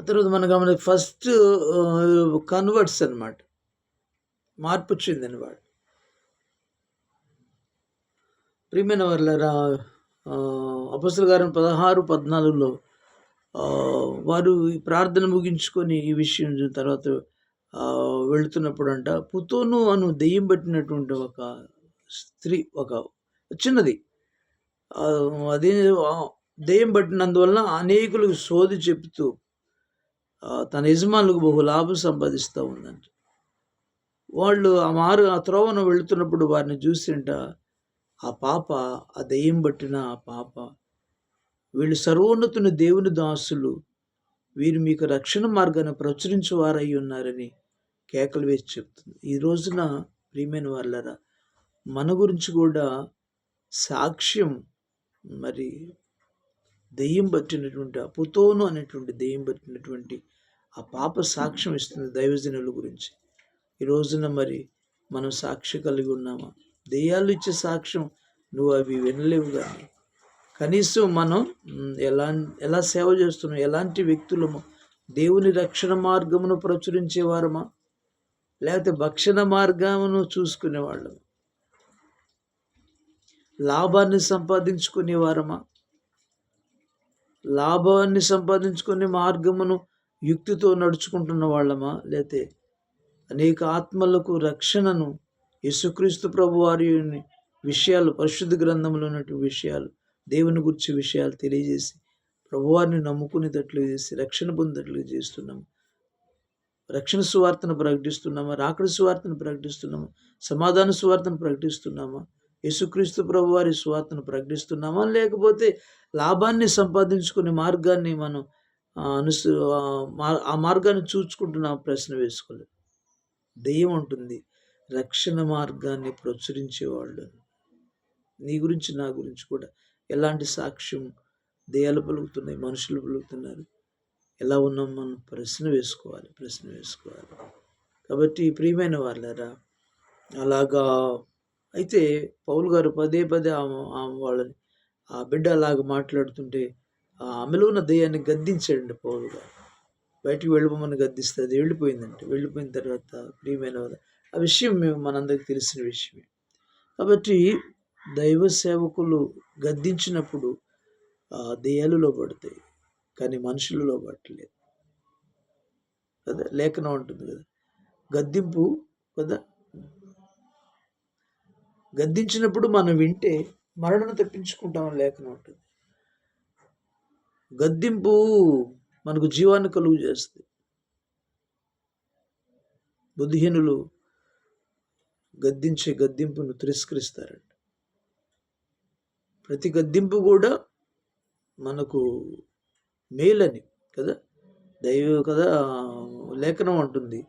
ఆ తర్వాత మన గమని ఫస్ట్ కన్వర్ట్స్ అన్నమాట. మార్పు చెందిన వాడు ప్రియమైన వాళ్ళరా అపస్తుల గారు పదహారు పద్నాలుగులో వారు ఈ ప్రార్థన ముగించుకొని ఈ విషయం తర్వాత వెళుతున్నప్పుడు అంట పుతోను అను దెయ్యం పట్టినటువంటి ఒక స్త్రీ ఒక చిన్నది. అదే దెయ్యం పట్టినందువలన అనేకులకు సోది చెప్తూ తన యజమానులకు బహు లాభం సంపాదిస్తూ ఉందంట. వాళ్ళు ఆ మారు ఆ త్రోవను వెళుతున్నప్పుడు వారిని చూసింట ఆ పాప ఆ దెయ్యం పట్టిన ఆ పాప వీళ్ళు సర్వోన్నతుని దేవుని దాసులు వీరు మీకు రక్షణ మార్గాన్ని ప్రచురించేవారై ఉన్నారని కేకలు వేసి చెప్తుంది. ఈ రోజున ప్రియమైన వాళ్ళరా మన గురించి కూడా సాక్ష్యం మరి దెయ్యం పట్టినటువంటి ఆ పుతోను అనేటువంటి దెయ్యం పట్టినటువంటి ఆ పాప సాక్ష్యం ఇస్తుంది దైవజనుల గురించి. ఈ రోజున మరి మనం సాక్షి కలిగి ఉన్నామా? దెయ్యాలు ఇచ్చే సాక్ష్యం నువ్వు అవి వినలేవు కానీ కనీసం మనం ఎలా ఎలా సేవ చేస్తున్నాం? ఎలాంటి వ్యక్తులము? దేవుని రక్షణ మార్గమును ప్రచురించేవారమా? లేకపోతే భక్షణ మార్గమును చూసుకునేవాళ్ళము? లాభాన్ని సంపాదించుకునేవారమా? లాభాన్ని సంపాదించుకునే మార్గమును యుక్తితో నడుచుకుంటున్న వాళ్ళమా? లేతే అనేక ఆత్మలకు రక్షణను యేసుక్రీస్తు ప్రభు వారి విషయాలు పరిశుద్ధ గ్రంథంలో ఉన్నటువంటి విషయాలు దేవుని గురించి విషయాలు తెలియజేసి ప్రభువారిని నమ్ముకునేటట్లు చేసి రక్షణ పొందేటట్లు చేస్తున్నాము రక్షణ సువార్తను ప్రకటిస్తున్నామా? రాకడ సువార్తను ప్రకటిస్తున్నామా? సమాధాన సువార్తను ప్రకటిస్తున్నామా? యేసుక్రీస్తు ప్రభు వారి సువార్తను ప్రకటిస్తున్నామా? లేకపోతే లాభాన్ని సంపాదించుకునే మార్గాన్ని మనం అనుసు ఆ, మార్గాన్ని చూచుకుంటున్నా ప్రశ్న వేసుకోలేదు. దెయ్యం ఉంటుంది రక్షణ మార్గాన్ని ప్రచురించేవాళ్ళు. నీ గురించి నా గురించి కూడా ఎలాంటి సాక్ష్యం దెయ్యాలు పలుకుతున్నాయి మనుషులు పలుకుతున్నారు? ఎలా ఉన్నాం మనం? ప్రశ్న వేసుకోవాలి ప్రశ్న వేసుకోవాలి. కాబట్టి ప్రియమైన వాళ్ళరా అలాగా అయితే పౌల్ గారు పదే పదే ఆమె- ఆమె వాళ్ళని ఆ బిడ్డ అలాగ మాట్లాడుతుంటే ఆ ఆమెలో ఉన్న దయ్యాన్ని గద్దించాడండి పౌల్ గారు. బయటికి వెళ్ళిపోమని గద్దిస్తే అది వెళ్ళిపోయిందంటే. వెళ్ళిపోయిన తర్వాత ప్రియమైన ఆ విషయం మేము మనందరికి తెలిసిన విషయమే. కాబట్టి దైవ సేవకులు గద్దించినప్పుడు ఆ పడతాయి కానీ మనుషులలో పడలేదు కదా లేఖనం ఉంటుంది కదా. గద్దింపు కదా గద్దించినప్పుడు మనం వింటే మరణను తప్పించుకుంటామని లేఖనం ఉంటుంది. గద్దింపు మనకు జీవాన్ని కలుగు చేస్తుంది. బుద్ధిహీనులు గద్దించే గద్దింపును తిరస్కరిస్తారంట. ప్రతి గద్దింపు కూడా మనకు మేలని కదా? దైవ కదా? లేఖనం అంటుంది.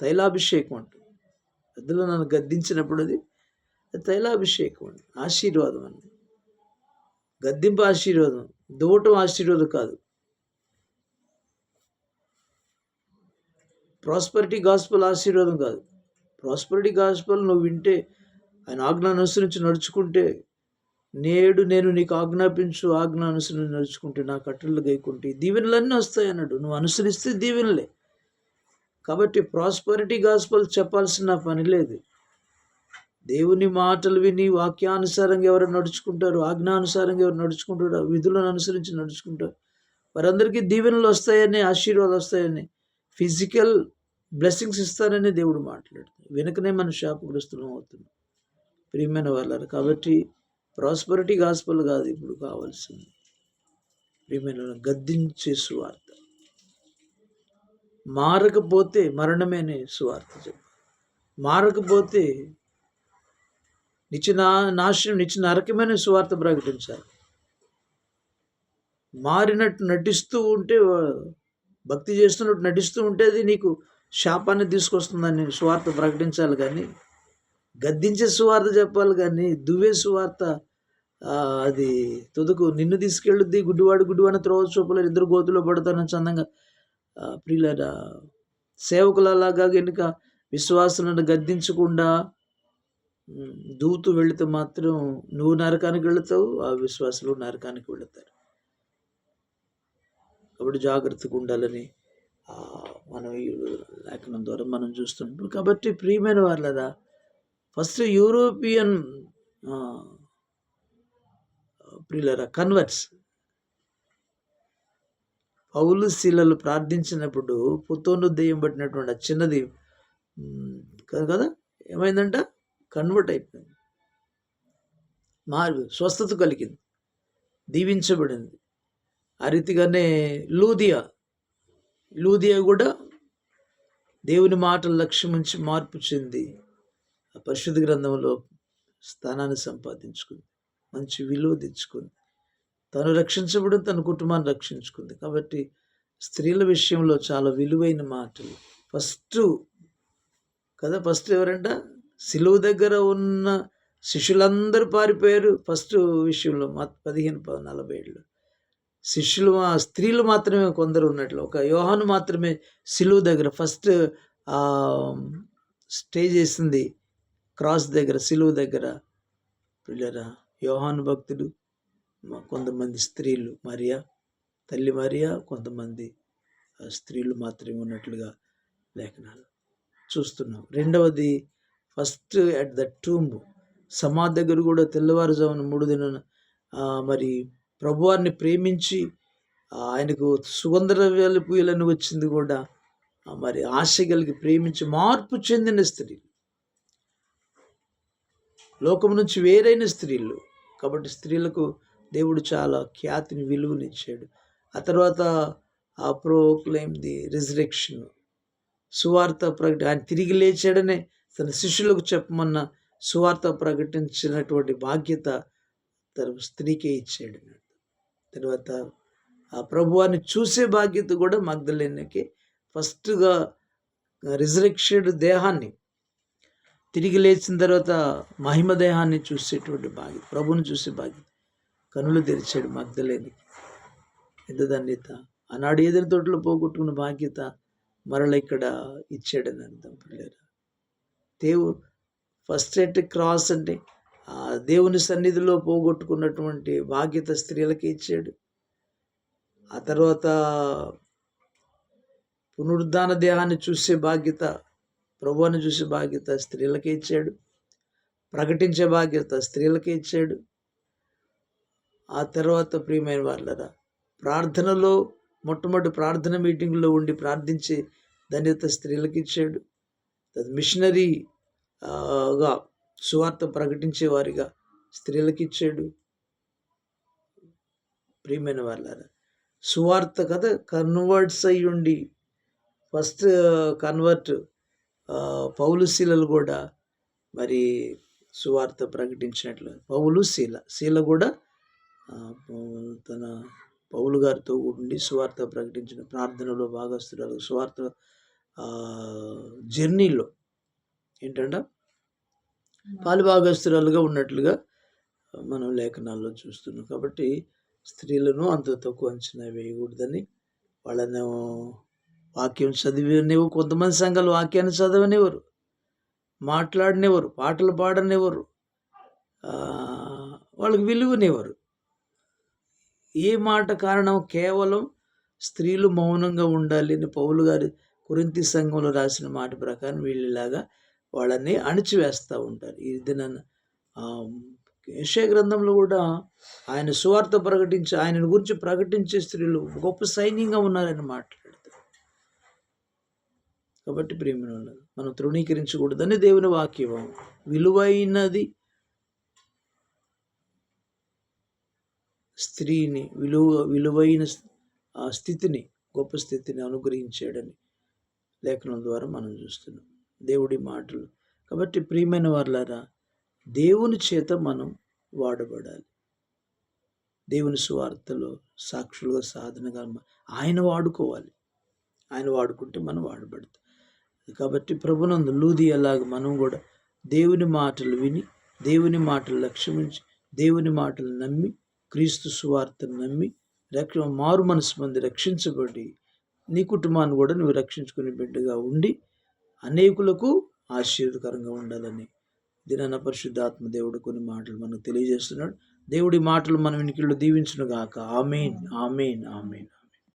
తైలాభిషేకం అంటుంది పెద్దలు నన్ను గద్దించినప్పుడు అది తైలాభిషేకం అండి ఆశీర్వాదం అండి గద్దింపు ఆశీర్వాదం దూవటం ఆశీర్వాదం కాదు. ప్రాస్పరిటీ గాస్పల్ ఆశీర్వాదం కాదు. ప్రాస్పరిటీ గాస్పల్ నువ్వు వింటే ఆయన ఆజ్ఞ అనుసరించి నడుచుకుంటే నేడు నేను నీకు ఆజ్ఞాపించు ఆజ్ఞ అనుసరించి నడుచుకుంటే నా కట్టెలు గైకుంటే దీవెనలన్నీ వస్తాయి అన్నాడు నువ్వు అనుసరిస్తే దీవెనలే. కాబట్టి ప్రాస్పరిటీ గాస్పల్ చెప్పాల్సిన పని లేదు. దేవుని మాటలు విని వాక్యానుసారంగా ఎవరు నడుచుకుంటారు ఆజ్ఞానుసారంగా ఎవరు నడుచుకుంటారు విధులను అనుసరించి నడుచుకుంటారు. వారందరికీ దీవెనలు వస్తాయని ఆశీర్వాదాలు వస్తాయని ఫిజికల్ బ్లెస్సింగ్స్ ఇస్తారని దేవుడు మాట్లాడుతుంది వెనుకనే మన శాపగ్రస్తులం అవుతున్నాం. ప్రియమైన వాళ్ళారు కాబట్టి ప్రాస్పరిటీ గాస్పల్ కాదు ఇప్పుడు కావాల్సింది. ప్రియమైన గద్దించే సువార్త మారకపోతే మరణమేనే సువార్త చెప్పాలి మారకపోతే నిచ్చిన నాశనం నిచ్చిన నరకమైన సువార్త ప్రకటించాలి మారినట్టు నటిస్తూ ఉంటే భక్తి చేస్తున్నట్టు నటిస్తూ ఉంటే అది నీకు శాపాన్ని తీసుకొస్తుందని సువార్త ప్రకటించాలి కానీ గద్దించే సువార్త చెప్పాలి కానీ దువ్వే సువార్త అది తుదకు నిన్ను తీసుకెళ్ళుద్ది గుడ్డివాడు గుడ్డివాడిని త్రోవ చూపలేదు ఇద్దరు గోతులో పడతానని చందంగా ప్రియులరా సేవకులలాగా కనుక విశ్వాసులను గద్దించకుండా దూతూ వెళితే మాత్రం నువ్వు నరకానికి వెళుతావు ఆ విశ్వాసులు నరకానికి వెళుతారు. కాబట్టి జాగ్రత్తగా ఉండాలని మనం ఈ లేఖనం ద్వారా మనం చూస్తున్నాం. కాబట్టి ప్రియమైన వాళ్ళదా ఫస్ట్ యూరోపియన్ ప్రియులరా కన్వర్ట్స్ పౌలు శీలలు ప్రార్థించినప్పుడు పుత్తోను దెయ్యం పట్టినటువంటి ఆ చిన్నది కాదు కదా ఏమైందంట? కన్వర్ట్ అయిపోయింది. మారు స్వస్థత కలిగింది. దీవించబడింది. ఆ రీతిగానే లూదియా లూదియా కూడా దేవుని మాటలు లక్ష్యం నుంచి మార్పు చెంది ఆ పరిశుద్ధ గ్రంథంలో స్థానాన్ని సంపాదించుకుంది. మంచి విలువ తెచ్చుకుంది. తను రక్షించబడి తన కుటుంబాన్ని రక్షించుకుంది. కాబట్టి స్త్రీల విషయంలో చాలా విలువైన మాటలు. ఫస్ట్ కదా ఫస్ట్ ఎవరంట? సిలువు దగ్గర ఉన్న శిష్యులందరూ పారిపోయారు ఫస్ట్ విషయంలో మా పదిహేను పద నలభై ఏళ్ళు శిష్యులు మా స్త్రీలు మాత్రమే కొందరు ఉన్నట్లు. ఒక యోహాను మాత్రమే సిలువు దగ్గర ఫస్ట్ స్టే చేసింది క్రాస్ దగ్గర సిలువు దగ్గర. పిల్లరా యోహాను భక్తుడు కొంతమంది స్త్రీలు మరియా తల్లి మరియా కొంతమంది స్త్రీలు మాత్రమే ఉన్నట్లుగా లేఖనాలు చూస్తున్నాం. రెండవది ఫస్ట్ అట్ ద టూంబ్ సమాధి దగ్గర కూడా తెల్లవారుజామున మూడు దిన మరి ప్రభువారిని ప్రేమించి ఆయనకు సుగంధ ద్రవ్యాలు పూయలని వచ్చింది కూడా మరి ఆశ కలిగి ప్రేమించి మార్పు చెందిన స్త్రీలు. లోకం నుంచి వేరైన స్త్రీలు కాబట్టి స్త్రీలకు దేవుడు చాలా ఖ్యాతిని విలువనిచ్చాడు. ఆ తర్వాత ఆ ప్రోక్లైమ్ ది రిజరెక్షన్. సువార్త ప్రకటి ఆయన తిరిగి లేచాడనే తన శిష్యులకు చెప్పమన్న సువార్త ప్రకటించినటువంటి బాధ్యత తన స్త్రీకే ఇచ్చాడు. తర్వాత ఆ ప్రభువాన్ని చూసే బాధ్యత కూడా మగ్ధలేనికి ఫస్ట్గా రిజరెక్షన్ దేహాన్ని తిరిగి లేచిన తర్వాత మహిమ దేహాన్ని చూసేటువంటి బాధ్యత ప్రభుని చూసే బాధ్యత. కనులు తెరిచాడు మగ్ధలేనికి ఎంత ధన్యత. ఆనాడు ఏదైనా తోటలో పోగొట్టుకున్న బాధ్యత మరల ఇక్కడ ఇచ్చాడని అర్థం పిల్లరా. దేవు ఫస్ట్ ఎట్ క్రాస్ అంటే ఆ దేవుని సన్నిధిలో పోగొట్టుకున్నటువంటి బాధ్యత స్త్రీలకి ఇచ్చాడు. ఆ తర్వాత పునరుద్ధాన దేహాన్ని చూసే బాధ్యత ప్రభువుని చూసే బాధ్యత స్త్రీలకే ఇచ్చాడు. ప్రకటించే బాధ్యత స్త్రీలకే ఇచ్చాడు. ఆ తర్వాత ప్రియమైన వాళ్ళరా ప్రార్థనలో మొట్టమొదటి ప్రార్థన మీటింగ్లో ఉండి ప్రార్థించే ధన్యత స్త్రీలకు ఇచ్చాడు. మిషనరీగా సువార్త ప్రకటించే వారిగా స్త్రీలకు ఇచ్చాడు. ప్రియమైన వాళ్ళారా సువార్త కదా కన్వర్ట్స్ అయి ఉండి ఫస్ట్ కన్వర్ట్ పౌలు శీలలు కూడా మరి సువార్త ప్రకటించినట్లు. పౌలు శీల శీల కూడా తన పౌలు గారితో ఉండి సువార్త ప్రకటించిన ప్రార్థనలో భాగస్తురాలు సువార్త జర్నీలో ఏంటంట పాలు భాగస్తురాలుగా ఉన్నట్లుగా మనం లేఖనాల్లో చూస్తున్నాం. కాబట్టి స్త్రీలను అంత తక్కువ అంచనా వేయకూడదని వాళ్ళను వాక్యం చదివినివ్వు కొంతమంది సంఘాలు వాక్యాన్ని చదవనివ్వరు మాట్లాడనివ్వరు పాటలు పాడనివ్వరు వాళ్ళకి విలువనివ్వరు. ఈ మాట కారణం కేవలం స్త్రీలు మౌనంగా ఉండాలి అని పౌలు గారి కురింతి సంఘంలో రాసిన మాట ప్రకారం వీళ్ళలాగా వాళ్ళని అణిచివేస్తూ ఉంటారు. ఈ నన్ను యశయ గ్రంథంలో కూడా ఆయన సువార్త ప్రకటించి ఆయన గురించి ప్రకటించే స్త్రీలు గొప్ప సైన్యంగా ఉన్నారని మాట్లాడతారు. కాబట్టి ప్రేమ మనం తృణీకరించకూడదని దేవుని వాక్యం విలువైనది స్త్రీని విలువ విలువైన ఆ స్థితిని గొప్ప స్థితిని అనుగ్రహించాడని లేఖనం ద్వారా మనం చూస్తున్నాం. దేవుడి మాటలు. కాబట్టి ప్రియమైన వాళ్ళారా దేవుని చేత మనం వాడబడాలి. దేవుని సువార్తలో సాక్షులుగా సాధనగా ఆయన వాడుకోవాలి. ఆయన వాడుకుంటే మనం వాడబడతాం. కాబట్టి ప్రభునందు లూది అలాగ మనం కూడా దేవుని మాటలు విని దేవుని మాటలు లక్ష్యమించి దేవుని మాటలు నమ్మి క్రీస్తు సువార్తను నమ్మి రక్ష మారు మనసు మంది రక్షించబడి నీ కుటుంబాన్ని కూడా నువ్వు రక్షించుకునే బిడ్డగా ఉండి అనేకులకు ఆశీర్వదకరంగా ఉండాలని దినాన పరిశుద్ధాత్మ దేవుడు కొన్ని మాటలు మనకు తెలియజేస్తున్నాడు. దేవుడి మాటలు మనం ఇంటిలో దీవించునుగాక. Amen amen amen.